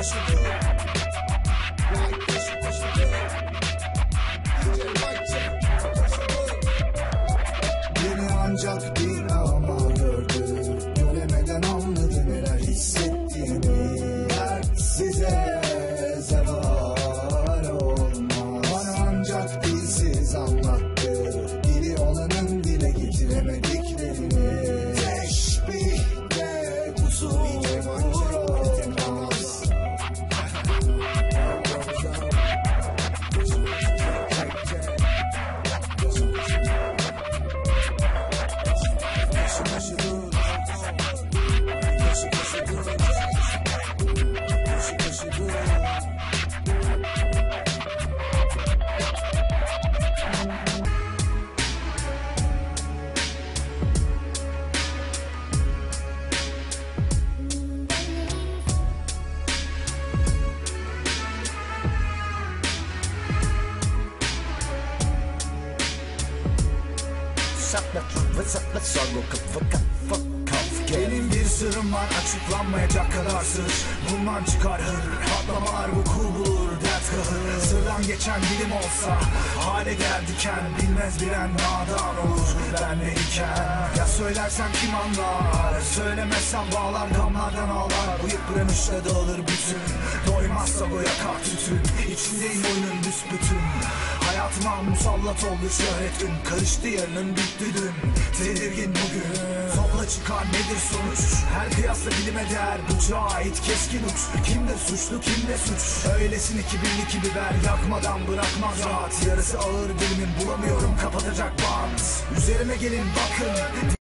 Cause you do. push it, do? it good. Push it, push. Benim bir sırrım var açıklanmayacak kadar sır. Bundan çıkar hır Patlamalar vuku bulur dert kahır. Sırdan geçen dilim olsa Hale geldiken bilmez bilen nadan olur Ben iken Ya söylersem kim anlar Söylemezsem bağlar damlardan ağlar. Bu yıpranışla dağılır bütün Bu yakar tütün İçindeyim oyunun büsbütün. Hayatıma musallat oldu şöhret ün Karıştı yarının bitti dün. Tedirgin bugün. Topla çıkar nedir sonuç? Her kıyasla bilime değer. Bıçağa ait keskin uç. Kimde suçlu kimde suç? Öylesin iki birlik iki biber. Yakmadan bırakmaz rahat. Yarısı ağır dilimin bulamıyorum. Kapatacak bant. Üzerime gelin bakın